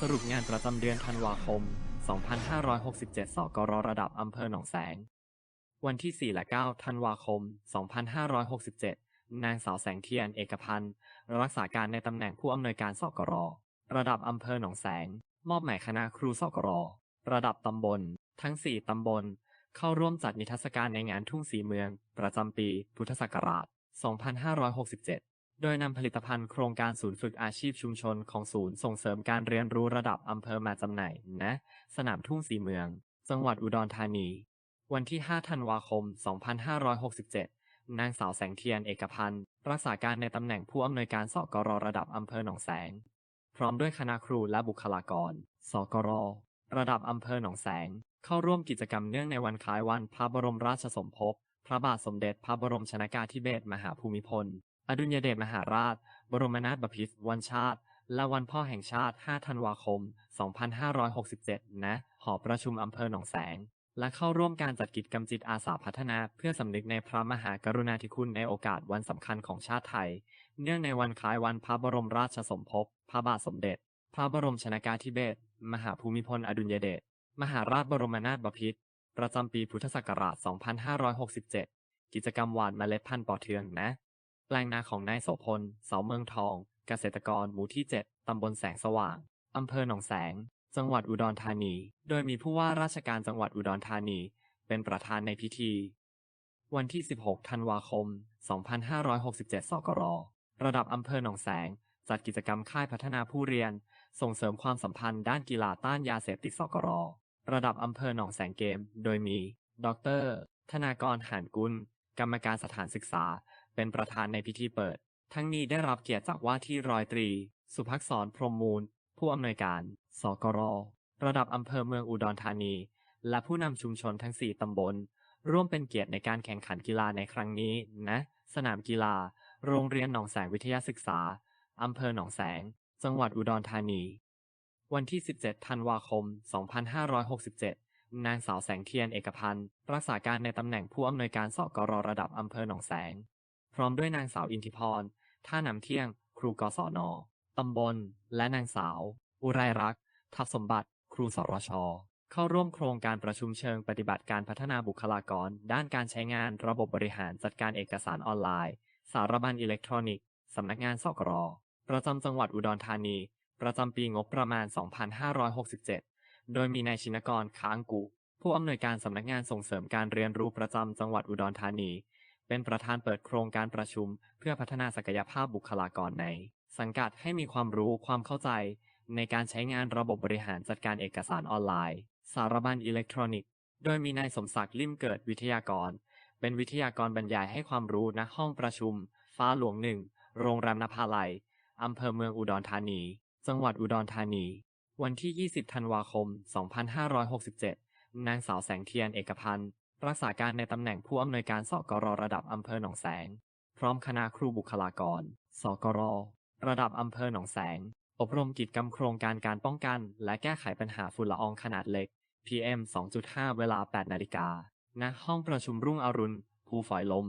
สรุปงานประจำเดือนธันวาคม 2567 สกรระดับอำเภอหนองแสง วันที่ 4 และ 9 ธันวาคม 2567 นางสาวแสงเทียน เอกพันธ์ รักษาการในตำแหน่งผู้อำนวยการสกรระดับอำเภอหนองแสง มอบหมายคณะครูสกรระดับตำบล ทั้ง 4 ตำบล เข้าร่วมจัดนิทรรศการในงานทุ่งสีเมือง ประจำปี พุทธศักราช 2567 โดยนำผลิตภัณฑ์โครงการศูนย์ฝึกอาชีพชุมชนของศูนย์ส่งเสริมการเรียนรู้ระดับอำเภอมาจำหน่ายณสนามทุ่งสีเมือง จังหวัดอุดรธานี วันที่ 5 ธันวาคม 2567 นางสาวแสงเทียนเอกพันธ์ รักษาการในตำแหน่งผู้อำนวยการสกรระดับอำเภอหนองแสง พร้อมด้วยคณะครูและบุคลากร สกร ระดับอำเภอหนองแสง เข้าร่วมกิจกรรมเนื่องในวันคล้ายวันพระบรมราชสมภพ พระบาทสมเด็จพระบรมชนากาธิเบศรมหาภูมิพล อดุลยเดชมหาราช บรมนาถบพิตรวันชาติ และวันพ่อแห่งชาติ 5 ธันวาคม 2567 ณ หอประชุมอำเภอหนองแสง และเข้าร่วมการจัดกิจกรรมจิตอาสาพัฒนาเพื่อสำนึกในพระมหากรุณาธิคุณในโอกาสวันสำคัญของชาติไทย เนื่องในวันคล้ายวันพระบรมราชสมภพ พระบาทสมเด็จ พระบรมชนากาธิเบศร มหาภูมิพลอดุลยเดช มหาราชบรมนาถบพิตร ประจำปีพุทธศักราช 2567 กิจกรรมหวานเมล็ดพันธุ์ปอเทืองนะ แปลงนาของนายโสพล เสาเมืองทอง เกษตรกรหมู่ที่ 7 ตำบลแสงสว่าง อำเภอหนองแสง จังหวัดอุดรธานี โดยมีผู้ว่าราชการจังหวัดอุดรธานี เป็นประธานในพิธี วันที่ 16 ธันวาคม 2567 สกร ระดับอำเภอหนองแสง จัดกิจกรรมค่ายพัฒนาผู้เรียน ส่งเสริมความสัมพันธ์ด้านกีฬาต้านยาเสพติดสกร ระดับอำเภอหนองแสงเกม โดยมี ดร ธนากรหานกุล กรรมการสถานศึกษา เป็นประธานในพิธีเปิด ทั้งนี้ได้รับเกียรติจากว่าที่ร้อยตรี สุภักษรพรมมูล ผู้อำนวยการ สกร ระดับอำเภอเมืองอุดรธานี และผู้นำชุมชนทั้ง 4 ตำบล ร่วมเป็นเกียรติในการแข่งขันกีฬาในครั้งนี้ณสนามกีฬา โรงเรียนหนองแสงวิทยาศึกษาอำเภอหนองแสง จังหวัดอุดรธานี วันที่ 17 ธันวาคม 2567 นางสาวแสงเทียนเอกพันธ์ รักษาการในตำแหน่งผู้อำนวยการสกรระดับอำเภอหนองแสง พร้อมด้วยนางสาวอินทิพร ท่าน้ำเที่ยง ครูกศนตำบล และนางสาว อุไรรัก ทับสมบัติ ครูสรช เข้าร่วมโครงการประชุมเชิงปฏิบัติการพัฒนาบุคลากร ด้านการใช้งานระบบบริหารจัดการเอกสารออนไลน์ สารบัญอิเล็กทรอนิกส์สำนักงานสกรประจำจังหวัดอุดรธานี ประจำปีงบประมาณ 2567 โดยมีนายชินกรค้างกุผู้อำนวยการสำนักงานส่งเสริมการเรียนรู้ประจำจังหวัดอุดรธานี เป็นประธานเปิดโครงการประชุม เพื่อพัฒนาศักยภาพบุคลากรใน สังกัดให้มีความรู้ความเข้าใจ ในการใช้งานระบบบริหารจัดการเอกสารออนไลน์ สารบัญอิเล็กทรอนิกส์ โดยมีนายสมศักดิ์ลิ่มเกิดวิทยากร เป็นวิทยากรบรรยายให้ความรู้ณห้องประชุม ฟ้าหลวงหนึ่งโรงแรมนภาลัยอำเภอเมืองอุดรธานี จังหวัดอุดรธานี วันที่ 20 ธันวาคม 2567 นางสาวแสงเทียนเอกพันธ์ รักษาการในตำแหน่งผู้อำนวยการสกรระดับอำเภอหนองแสง พร้อมคณะครูบุคลากร สกร ระดับอำเภอหนองแสง อบรมกิจกรรมโครงการการป้องกัน และแก้ไขปัญหาฝุ่นละอองขนาดเล็ก PM 2.5 เวลา 8 นาฬิกาณห้องประชุมรุ่งอรุณ ภูฝอยลม